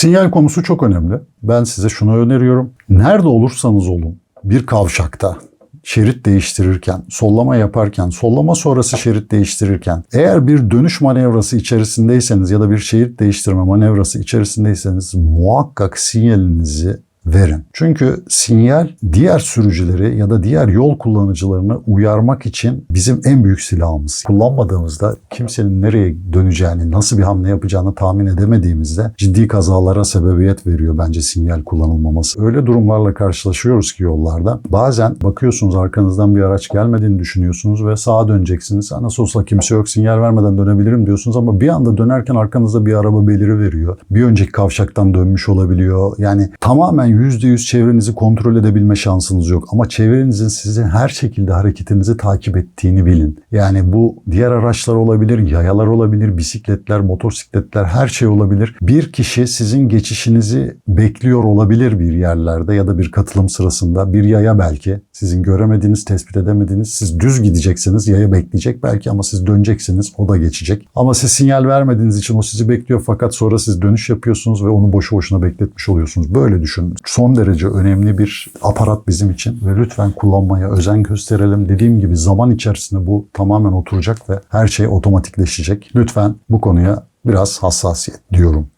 Sinyal konusu çok önemli. Ben size şunu öneriyorum. Nerede olursanız olun bir kavşakta şerit değiştirirken, sollama yaparken, sollama sonrası şerit değiştirirken eğer bir dönüş manevrası içerisindeyseniz ya da bir şerit değiştirme manevrası içerisindeyseniz muhakkak sinyalinizi verin. Çünkü sinyal diğer sürücüleri ya da diğer yol kullanıcılarını uyarmak için bizim en büyük silahımız. Kullanmadığımızda kimsenin nereye döneceğini, nasıl bir hamle yapacağını tahmin edemediğimizde ciddi kazalara sebebiyet veriyor bence sinyal kullanılmaması. Öyle durumlarla karşılaşıyoruz ki yollarda. Bazen bakıyorsunuz arkanızdan bir araç gelmediğini düşünüyorsunuz ve sağa döneceksiniz. Nasıl olsa kimse yok sinyal vermeden dönebilirim diyorsunuz ama bir anda dönerken arkanızda bir araba beliri veriyor. Bir önceki kavşaktan dönmüş olabiliyor. Yani tamamen %100 çevrenizi kontrol edebilme şansınız yok. Ama çevrenizin sizin her şekilde hareketinizi takip ettiğini bilin. Yani bu diğer araçlar olabilir, yayalar olabilir, bisikletler, motosikletler her şey olabilir. Bir kişi sizin geçişinizi bekliyor olabilir bir yerlerde ya da bir katılım sırasında. Bir yaya belki sizin göremediğiniz, tespit edemediğiniz. Siz düz gideceksiniz, yaya bekleyecek belki ama siz döneceksiniz, o da geçecek. Ama siz sinyal vermediğiniz için o sizi bekliyor fakat sonra siz dönüş yapıyorsunuz ve onu boşu boşuna bekletmiş oluyorsunuz. Böyle düşünün. Son derece önemli bir aparat bizim için ve lütfen kullanmaya özen gösterelim. Dediğim gibi zaman içerisinde bu tamamen oturacak ve her şey otomatikleşecek. Lütfen bu konuya biraz hassasiyet diyorum.